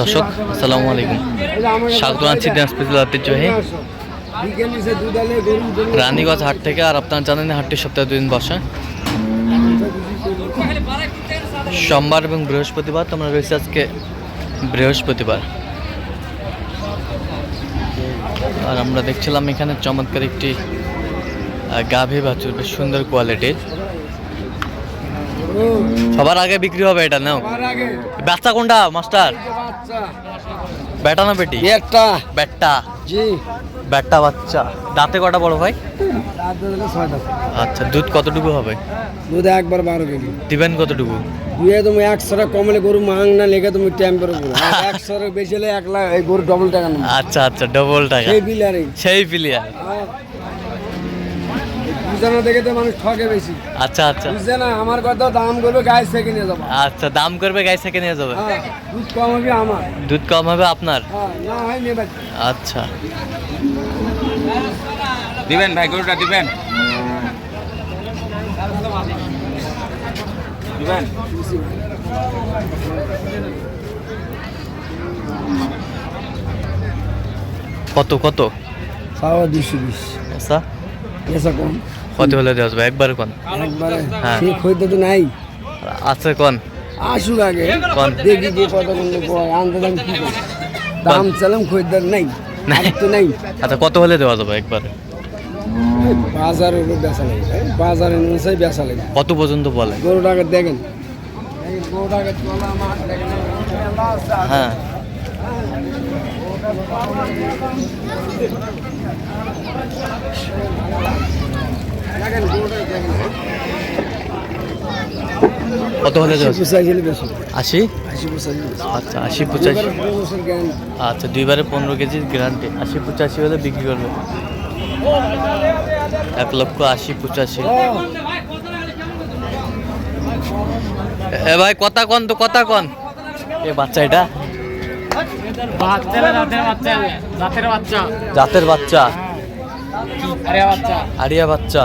দর্শক, আসসালামু আলাইকুম। স্বাগত জানাচ্ছি দিনাজপুর জেলা ঐতিহ্যবাহী রানীগঞ্জ হাট থেকে, আর আপনারা জানেন হাটটি সপ্তাহে দুদিন বসে। সোমবার এবং বৃহস্পতিবার, তোমরা রয়েছে আজকে বৃহস্পতিবার। আর আমরা দেখছিলাম এখানে চমৎকার একটি গাভী বাছুর, বেশ সুন্দর কোয়ালিটির। সবার আগে বিক্রি হবে এটা নাও। বাচ্চা কোনটা মাস্টার? বেটা না বেটি? একটা ব্যাটটা জি। ব্যাটটা বাচ্চা। দাঁতে কটা বড় ভাই? আচ্ছা দুধ কতটুকু হবে? দুধ একবার বারো কেজি। দিবেন কতটুকু? দুয়ে তুমি একশো কমলে গরু মাং না লেগে তুমি টেম্পের উপর একশো বেশি হলে এক লাখ এই গরু ডবল টাকা আচ্ছা আচ্ছা ডবল টাকা। সেই এই। সেই প্লেয়ার। হ্যাঁ। দেখে তো মানুষ ঠকে বেশি। আচ্ছা আচ্ছা। বুঝছে না? আমার কথা দাম করবে গায়ে থেকে নিয়ে যাব? আচ্ছা দাম করবে গাই থেকে নিয়ে যাবে? হ্যাঁ দুধ কম হবে আমার। দুধ কম হবে আপনার? হ্যাঁ না হয় নেবে আচ্ছা। দিবেন ভাই গরুটা দিবেন? দিবেন? কত কত? খাওয়া দুশো বিশ। আচ্ছা। এসা কম। কত হলে দেওয়া যাবে একবার কোন? একবারে। হ্যাঁ। সেই খইতে তো নাই। আছে কোন? আসুক আগে। কোন? দেখি যে কত কোন আনতে দাম কি। দাম চালাম খরিদ্দার নাই। নাই। তো নাই। আচ্ছা কত হলে দেওয়া যাবে একবার? উপর বেচা লাগে এই বাজারের অনুসারে বেচা লাগে কত পর্যন্ত বলে? গরুটাকে তোলা মাছ দেখেন হ্যাঁ দেখেন গরুটাকে দেখেন কত হলে আশি আচ্ছা আশি পঁচাশি। আচ্ছা দুইবারে পনেরো কেজি গ্যারান্টি আশি পঁচাশি হলে বিক্রি করবে। এক লক্ষ আশি পঁচাশি। এ ভাই কথা কন তো কথা কন। এ বাচ্চা এটা? জাতের বাচ্চা। আরিয়া বাচ্চা।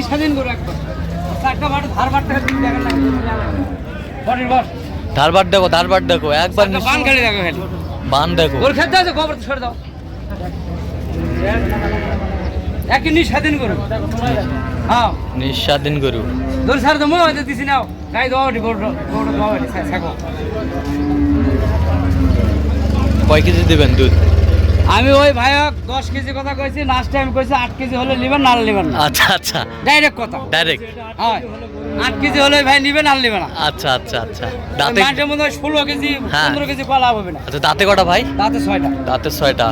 নিঃস্বাধীন স্বাধীন তো নিঃস্বাধীন করু একবার ধারবার দেখো ধারবার দেখো একবার বান খালি দেখো বান দেখো। ওর খেতে আছে খবর ছেড়ে দাও। একই নি স্বাধীন করো। হ্যাঁ। নিঃস্বাধীন গরু দোর সার দমো হয়তো দিছি নাও। গাই দাও বড় বড় দাও থাকো। কয় কেজি দেবেন দুধ? আমি ওই ভাইক দশ কেজি কথা কইছি লাস্ট টাইম কইছি আট কেজি হলে নেবেন না নেবেন না। আচ্ছা আচ্ছা। ডাইরেক্ট কথা। ডাইরেক্ট হয়। আট কেজি হলে ভাই নিবেন আর নেবেন না। আচ্ছা আচ্ছা আচ্ছা। দাঁতে মাঠের মধ্যে ষোলো কেজি হ্যাঁ। পনেরো কেজি কলা হবে না। আচ্ছা দাঁতে কটা ভাই? তাতে ছয়টা। দাঁতে ছয়টা।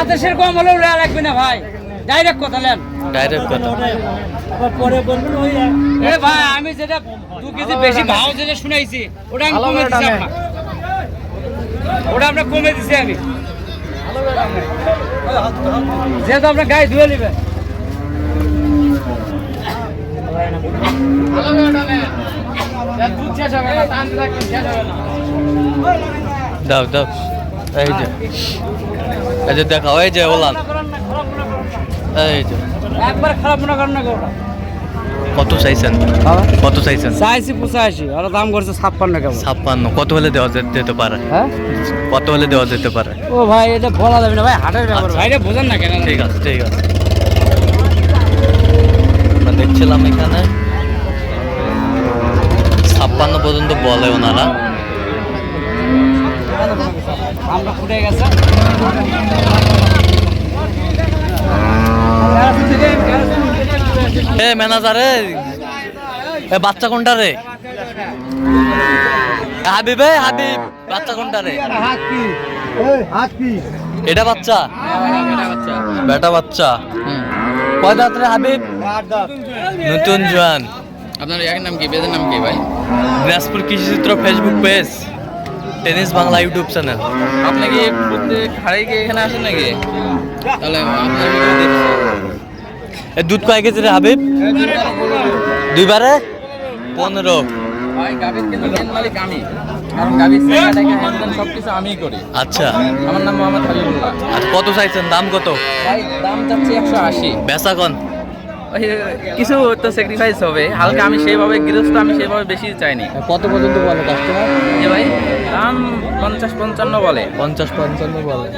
আদেশের কম হলেও রেয়া লাগবে না ভাই। ডাইরেক্ট কথা নেন। ডাইরেক্ট কথা। এ ভাই আমি যেটা দু কেজি বেশি ভাও যেটা শুনাইছি ওটা আমি কমে দিছি আপনার ওটা আমরা কমে দিছি আমি। যেহেতু আপনার গায়ে ধুয়ে নেবেন না না দাও দাও। এই যে। এই যে দেখাও এই যে ওলান। এই যে। একবার খারাপ মনে করেন না কত চাইছেন? কত চাইছেন? চাইছি পঁচাশি ওরা দাম করছে ছাপ্পান্ন কেমন ছাপ্পান্ন। কত হলে দেওয়া যেতে পারে? হ্যাঁ? কত হলে দেওয়া যেতে পারে? ও ভাই এটা বলা যাবে না ভাই হাটের ব্যাপার ভাই। এটা বোঝেন না কেন? ঠিক আছে ঠিক আছে। আমরা দেখছিলাম এখানে। ছাপ্পান্ন পর্যন্ত বলে ওনারা। আমরা ফুটে গেছে এ ম্যানেজার বাচ্চা কোনটা রে হাবিব হাবিব বাচ্চা কোনটা রে এটা বাচ্চা? বেটা বাচ্চা। কয় দাঁত রে হাবিব? নতুন জোয়ান আপনার এর নাম কি? পেজের নাম কি ভাই? Dinajpur Krishichitra Facebook page tennis Bangla YouTube channel আপনি কি প্রত্যেক কি এখানে আসেন নাকি? তাহলে দুধ কয় কেজি রে হাবিব? দুইবারে? পনেরো। আচ্ছা। আমার নাম মোহাম্মদ হাবিবুল্লাহ। কত চাইছেন? দাম কত? দাম চাচ্ছি একশো আশি। কিছু তো স্যাক্রিফাইস হবে। হালকা আমি সেইভাবে গৃহস্থ আমি সেইভাবে বেশি চাইনি। কত পর্যন্ত বলে কাস্টমার যে ভাই দাম পঞ্চাশ পঞ্চান্ন বলে। পঞ্চাশ পঞ্চান্ন বলে।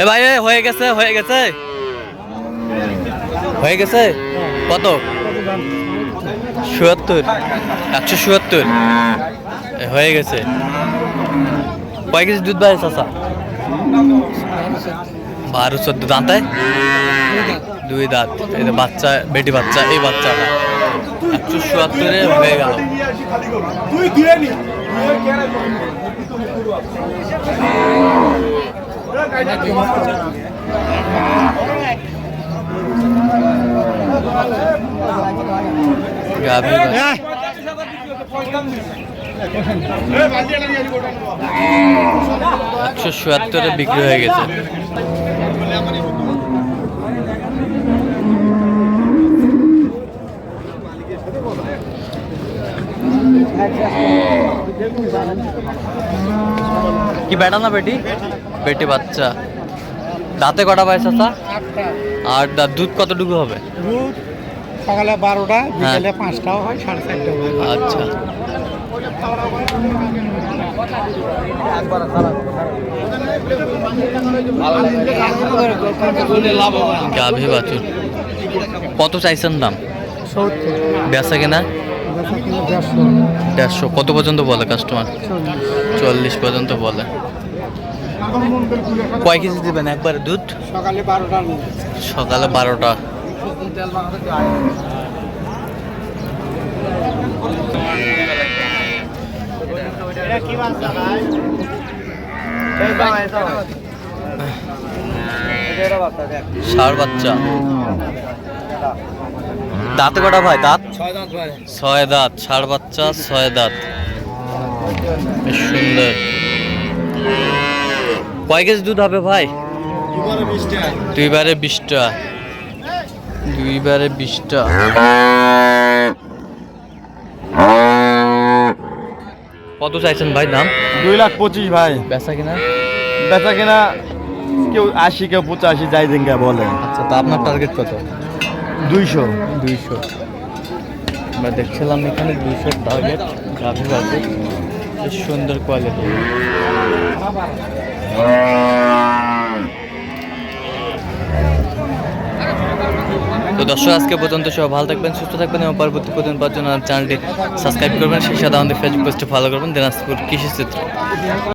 এ ভাই হয়ে গেছে হয়ে গেছে। হয়ে গেছে? কত? চুয়াত্তর একশো চুয়াত্তর হয়ে গেছে। কয় কেজি দুধ ভাই চাষা বারো চোদ্দ। দাঁতায় দুই দাঁত যে বাচ্চা, বেটি বাচ্চা, এই বাচ্চাটা। একশো চুয়াত্তরে হয়ে গেল। একশো চুয়াত্তরে বিক্রি হয়ে গেছে। কি বেটা না বেটি? বেটি বাচ্চা। দাঁতে কটা পায় চাচা আর দুধ কতটুকু হবে? দুধ সকালে বারোটা হ্যাঁ। বিকেলে পাঁচটাও হয় সাড়ে চারটাও হয়। আচ্ছা। গাভী বাছুর। কত চাইছেন দাম? বেচা কেনা দেড়শো কত পর্যন্ত বলে কাস্টমার চল্লিশ পর্যন্ত বলে কয় কেজি দেবেন একবারে দুধ সকালে বারোটার সকালে বারোটা ষাড় বাচ্চা দাঁতে কটা ভাই? দাঁত? ছয় দাঁত ষাড় বাচ্চা ছয় দাঁত। বেশ সুন্দর। কয় কেজি দুধ হবে ভাই? দুইবারে বিশটা। দুইবারে বিশটা। কত চাইছেন ভাই দাম? দুই লাখ পঁচিশ ভাই। বেচা কিনা? বেচা কিনা কেউ আশি কেউ পঁচাশি যাই দিন বলে আচ্ছা তা আপনার টার্গেট কত? দুইশো। দুইশো। আমরা দেখছিলাম এখানে দুইশো টার্গেট গাভী আছে। বেশ সুন্দর কোয়ালিটি তো দর্শক, আজকে পর্যন্ত সব ভালো থাকবেন, সুস্থ থাকবেন এবং পরবর্তী প্রতিদিন পাওয়ার জন্য চ্যানেলটি সাবস্ক্রাইব করবেন। সেই সাথে আমাদের ফেসবুক পেজটি ফলো করবেন। দিনাজপুর কৃষি চিত্র